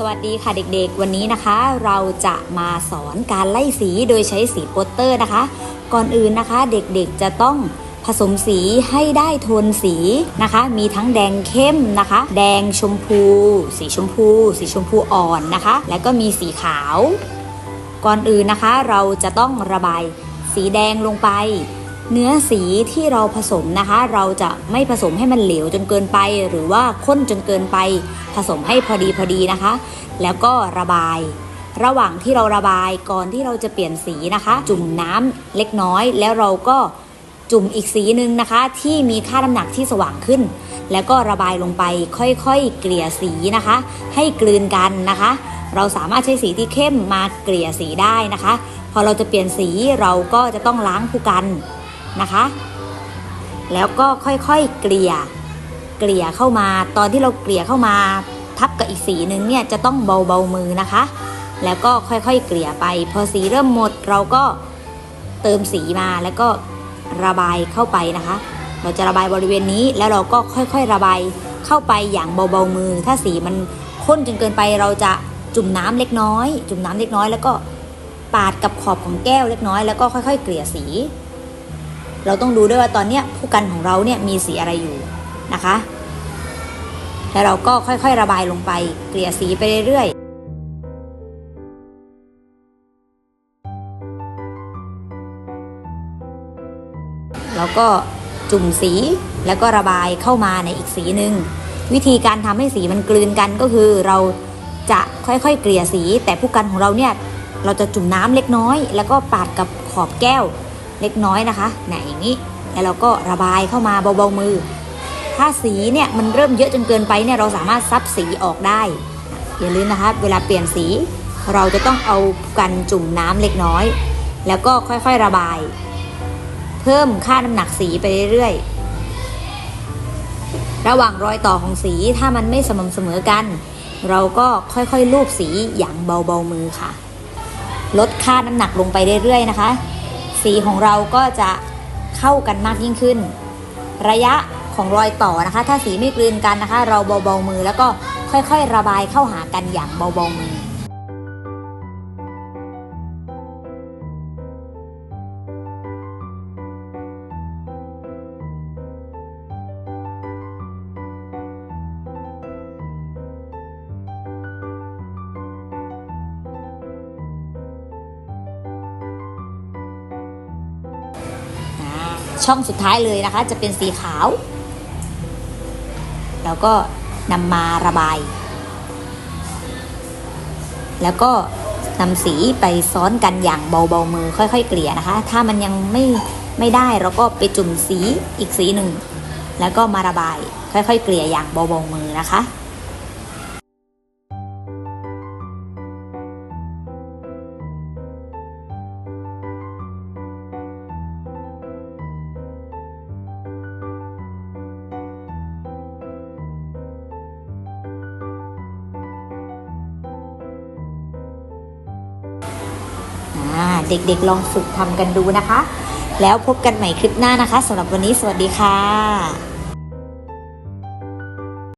สวัสดีค่ะเด็กๆ วันนี้นะคะ เราจะมาสอนการไล่สีโดยใช้สีโปสเตอร์นะคะ ก่อนอื่นนะคะเด็กๆจะต้องผสมสีให้ได้โทนสีนะคะ มีทั้งแดงเข้มนะคะ แดงชมพู สีชมพู สีชมพูอ่อนนะคะ แล้วก็มีสีขาว ก่อนอื่นนะคะ เราจะต้องระบายสีแดงลงไป เนื้อสีที่เราผสมนะคะ เราจะไม่ผสมให้มันเหลวจนเกินไป หรือว่าข้นจนเกินไป ผสมให้พอดีพอดีนะคะ แล้วก็ระบาย ระหว่างที่เราระบายก่อนที่เราจะเปลี่ยนสีนะคะ จุ่มน้ำเล็กน้อย แล้วเราก็จุ่มอีกสีหนึ่งนะคะ ที่มีค่าน้ำหนักที่สว่างขึ้น แล้วก็ระบายลงไปค่อยๆ เกลี่ยสีนะคะ ให้กลืนกันนะคะ เราสามารถใช้สีที่เข้มมาเกลี่ยสีได้นะคะ พอเราจะเปลี่ยนสีเราก็จะต้องล้างผู้กัน นะคะ แล้วก็ค่อยๆเกลี่ย เกลี่ยเข้ามา ตอนที่เราเกลี่ยเข้ามาทับกับอีกสีหนึ่งเนี่ยจะต้องเบาเบาๆมือนะคะ แล้วก็ค่อยๆเกลี่ยไป พอสีเริ่มหมดเราก็เติมสีมาแล้วก็ระบายเข้าไปนะคะ เราจะระบายบริเวณนี้แล้วเราก็ค่อยๆระบายเข้าไปอย่างเบาๆมือ ถ้าสีมันข้นจนเกินไปเราจะจุ่มน้ำเล็กน้อย จุ่มน้ำเล็กน้อยแล้วก็ปาดกับขอบของแก้วเล็กน้อยแล้วก็ค่อย ๆ เกลี่ยสี เราต้องดูด้วยว่าตอนนี้ผู้กันของเราเนี่ยมีสีอะไรอยู่นะคะ แล้วเราก็ค่อยๆระบายลงไป เกลี่ยสีไปเรื่อยๆแล้วก็จุ่มสีแล้วก็ระบายเข้ามาในอีกสีหนึ่งวิธีการทำให้สีมันกลืนกันก็คือเราจะค่อยๆ เกลี่ยสี แต่ผู้กันของเราเนี่ยเราจะจุ่มน้ำเล็กน้อย แล้วก็ปาดกับขอบแก้ว เล็กน้อยนะคะไหนอย่างนี้ แล้วเราก็ระบายเข้ามาเบาๆมือ ถ้าสีเนี่ยมันเริ่มเยอะจนเกินไปเนี่ยเราสามารถซับสีออกได้ อย่าลืมนะคะ เวลาเปลี่ยนสี เราจะต้องเอากันจุ่มน้ำเล็กน้อย แล้วก็ค่อยๆระบาย เพิ่มค่าน้ำหนักสีไปเรื่อยๆ ระหว่างรอยต่อของสีถ้ามันไม่สม่ำเสมอกัน เราก็ค่อยๆลูบสีอย่างเบาๆมือค่ะ ลดค่าน้ำหนักลงไปเรื่อยๆนะคะ สีของเราก็จะเข้ากันมากยิ่งขึ้น ระยะของรอยต่อนะคะ ถ้าสีไม่กลืนกันนะคะ เราเบาๆมือแล้วก็ค่อยๆ ระบายเข้าหากันอย่างเบาๆมือ ช่องสุดท้ายเลยนะคะ จะเป็นสีขาว แล้วก็นำมาระบาย แล้วก็นำสีไปซ้อนกันอย่างเบาๆมือค่อย ๆ เกลี่ยนะคะ ถ้ามันยังไม่ไม่ได้เราก็ไปจุ่มสีอีกสีหนึ่ง แล้วก็มาระบายค่อย ๆ เกลี่ยอย่างเบาๆมือนะคะ เด็กๆลองฝึกทำกันดูนะคะ แล้วพบกันใหม่คลิปหน้านะคะสำหรับวันนี้สวัสดีค่ะ